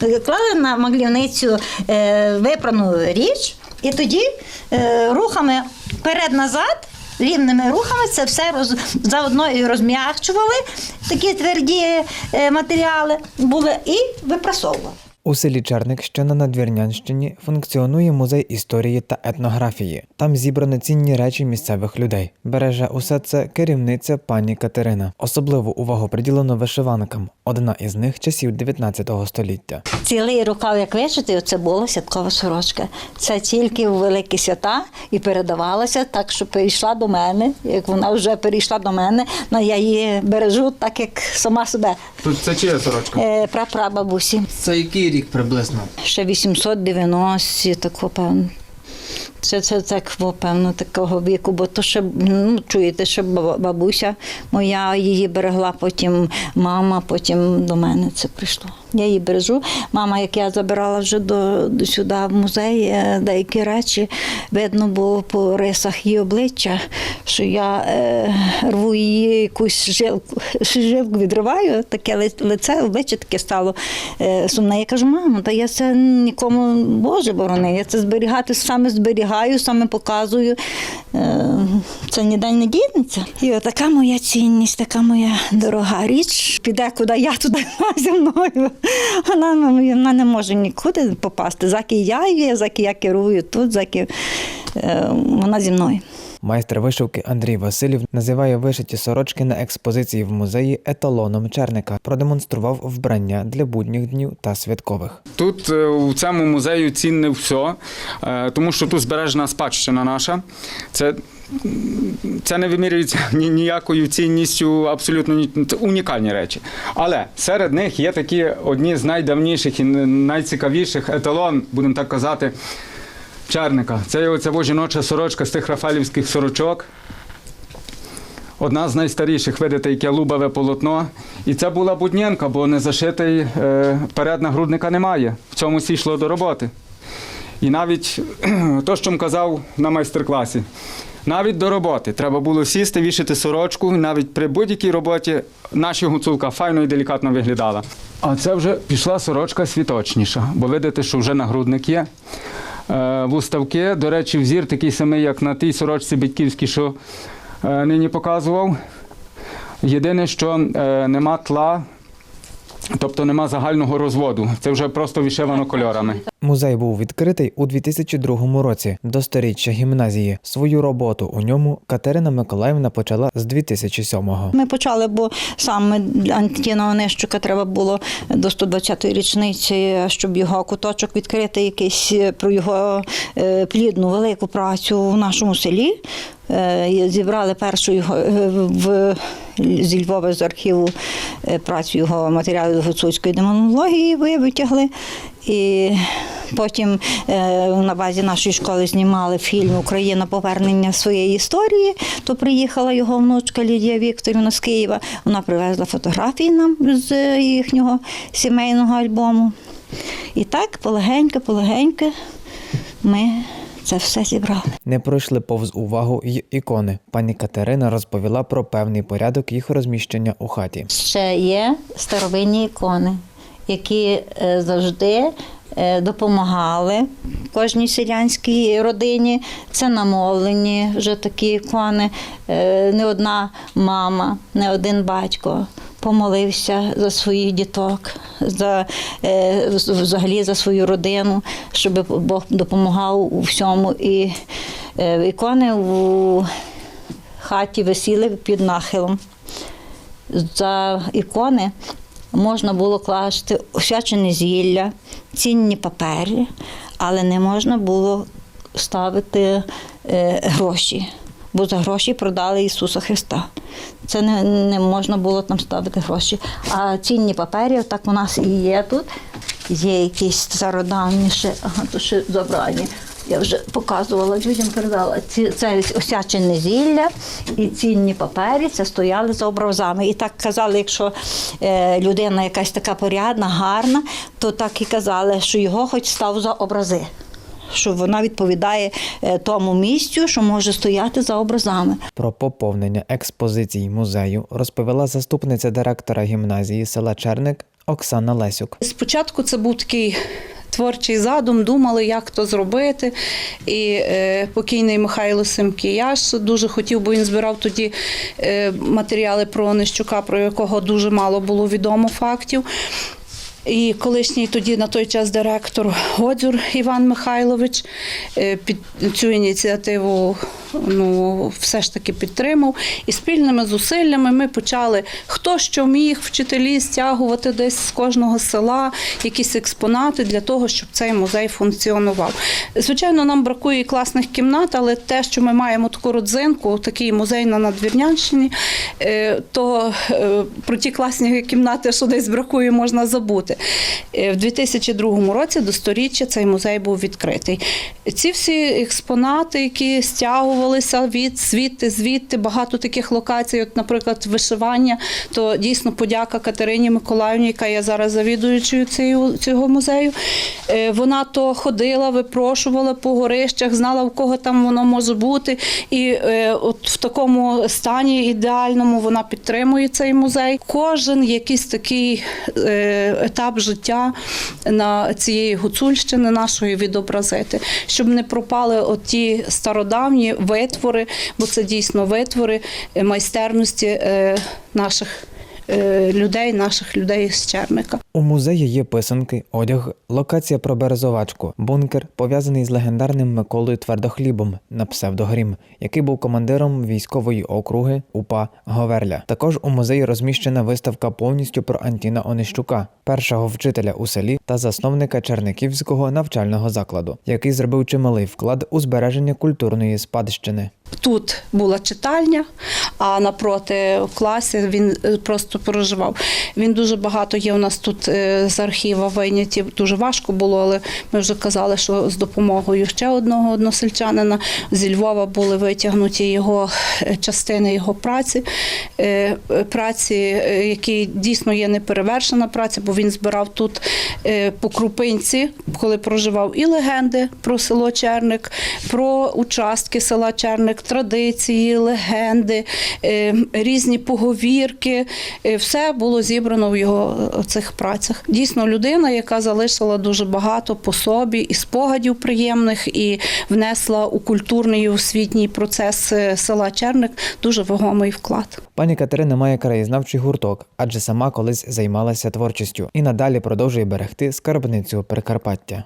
Клали на маглівницю е, випрану річ, і тоді е, рухами перед-назад. Рівними рухами це все роз, заодно і розм'якчували такі тверді е, матеріали були і випрасовували. У селі Черник, на Надвірнянщині, функціонує музей історії та етнографії. Там зібрані цінні речі місцевих людей. Береже усе це керівниця пані Катерина. Особливу увагу приділено вишиванкам. Одна із них часів 19 століття. Цілий рукав, як вишити, це була святкова сорочка. Це тільки у великі свята і передавалося так, що перейшла до мене. Як вона вже перейшла до мене, ну я її бережу так, як сама себе. Тут це чия сорочка? Е, прапрабабусі. Це який рік приблизно? Ще 890, так певно. Це, це так, певно, такого віку, бо то ще, ну, чуєте, ще бабуся моя її берегла, потім мама, потім до мене це прийшло. Я її бережу. Мама, як я забирала вже до, сюди в музей, е, деякі речі, видно було по рисах її обличчя, що я е, рву її якусь жилку, жилку відриваю, таке лице, обличчя таке стало е, сумне. Я кажу, мамо, та я це нікому Боже борони, я це зберігати саме зберігаю, саме показую. Е, це ніде не дінеться. І отака моя цінність, така моя дорога річ. Піде куди я туди зі мною. Вона, вона не може нікуди попасти. Заки я є, заки я керую тут, заки е, вона зі мною. Майстер вишивки Андрій Васильів називає вишиті сорочки на експозиції в музеї еталоном черника. Продемонстрував вбрання для будніх днів та святкових. Тут е, у цьому музею цінне все, е, тому що тут збережена спадщина наша. Це, це не вимірюється ні- ніякою цінністю, абсолютно це унікальні речі. Але серед них є такі одні з найдавніших і найцікавіших еталон, будемо так казати, черника. Це оця во жіноча сорочка з тих рафалівських сорочок. Одна з найстаріших, видите, яке лубове полотно. І це була буднєнка, бо не зашитий е, перед нагрудника немає. В цьому всі йшло до роботи. І навіть то, що казав на майстер-класі, навіть до роботи треба було сісти, вішати сорочку, навіть при будь-якій роботі наша гуцулка файно і делікатно виглядала. А це вже пішла сорочка світочніша, бо видите, що вже нагрудник є. Е, Вуставки, до речі, взір такий самий, як на тій сорочці батьківській, що е, нині показував. Єдине, що е, нема тла, тобто нема загального розводу. Це вже просто вишивано кольорами. Музей був відкритий у 2002 році до сторіччя гімназії. Свою роботу у ньому Катерина Миколаївна почала з 2007-го. Ми почали, бо саме для Антіна Онищука треба було до 120-ї річниці, щоб його куточок відкрити, якийсь е, про його е, плідну велику працю в нашому селі. Е, Зібрали першу його е, в зі Львова з архіву е, працю його матеріалів гуцульської демонології витягли. І потім на базі нашої школи знімали фільм Україна повернення своєї історії. То приїхала його внучка Лідія Вікторівна з Києва. Вона привезла фотографії нам з їхнього сімейного альбому. І так, полегенько, полегенько ми це все зібрали. Не пройшли повз увагу й ікони. Пані Катерина розповіла про певний порядок їх розміщення у хаті. Ще є старовинні ікони, які е, завжди е, допомагали кожній селянській родині. Це намовлені вже такі ікони. Е, Не одна мама, не один батько. Помолився за своїх діток, за е, взагалі за свою родину, щоб Бог допомагав у всьому. І е, ікони у хаті висіли під нахилом за ікони можна було класти освячене зілля, цінні папери, але не можна було ставити е, гроші, бо за гроші продали Ісуса Христа. Це не, не можна було там ставити гроші. А цінні папери, так у нас і є тут. Є якісь стародавні ще, ага, то ще забрані. Я вже показувала людям, передала. Ці, це осячене зілля і цінні папері, це стояли за образами. І так казали, якщо е, людина якась така порядна, гарна, то так і казали, що його хоч став за образи. Що вона відповідає е, тому місцю, що може стояти за образами. Про поповнення експозицій музею розповіла заступниця директора гімназії села Черник Оксана Лесюк. Спочатку це був такий творчий задум, думали, як то зробити. І е, покійний Михайло Семкіяш дуже хотів, бо він збирав тоді е, матеріали про Онищука, про якого дуже мало було відомо фактів. І колишній тоді на той час директор Годзюр Іван Михайлович е, під цю ініціативу ну, все ж таки підтримав. І спільними зусиллями ми почали хто що міг, вчителі стягувати десь з кожного села якісь експонати для того, щоб цей музей функціонував. Звичайно, нам бракує і класних кімнат, але те, що ми маємо таку родзинку, такий музей на Надвірнянщині, е, то е, про ті класні кімнати, що десь бракує, можна забути. Е, В 2002 році до сторіччя цей музей був відкритий. Ці всі експонати, які стягувалися від звідти, звідти, багато таких локацій, от, наприклад, вишивання, то дійсно подяка Катерині Миколаївні, яка є зараз завідуючою цього музею. Е, Вона то ходила, випрошувала по горищах, знала, в кого там воно може бути. І е, от в такому стані ідеальному вона підтримує цей музей. Кожен якийсь такий е, етап життя на цієї гуцульщини нашої відобразити, щоб не пропали оті стародавні витвори, бо це дійсно витвори е, майстерності е, наших е, людей, наших людей з Черника. У музеї є писанки, одяг, локація про березовачку, бункер, пов'язаний з легендарним Миколою Твердохлібом на псевдогрім, який був командиром військової округи УПА Говерля. Також у музеї розміщена виставка повністю про Антіна Онищука, першого вчителя у селі та засновника Черниківського навчального закладу, який зробив чималий вклад у збереження культурної спадщини. Тут була читальня, а напроти в він е, просто проживав. Він дуже багато є у нас тут з архіва вийняті. Дуже важко було, але ми вже казали, що з допомогою ще одного односельчанина зі Львова були витягнуті його е, частини його праці, е, е, праці, е, які дійсно є неперевершена праця, бо він збирав тут е, по крупинці, коли проживав і легенди про село Черник, про участки села Черник, традиції, легенди, е, різні поговірки. Е, Все було зібрано в його е, цих працях. Дійсно, людина, яка залишила дуже багато по собі і спогадів приємних, і внесла у культурний і освітній процес е, села Черник дуже вагомий вклад. Пані Катерина має краєзнавчий гурток, адже сама колись займалася творчістю і надалі продовжує берегти скарбницю Прикарпаття.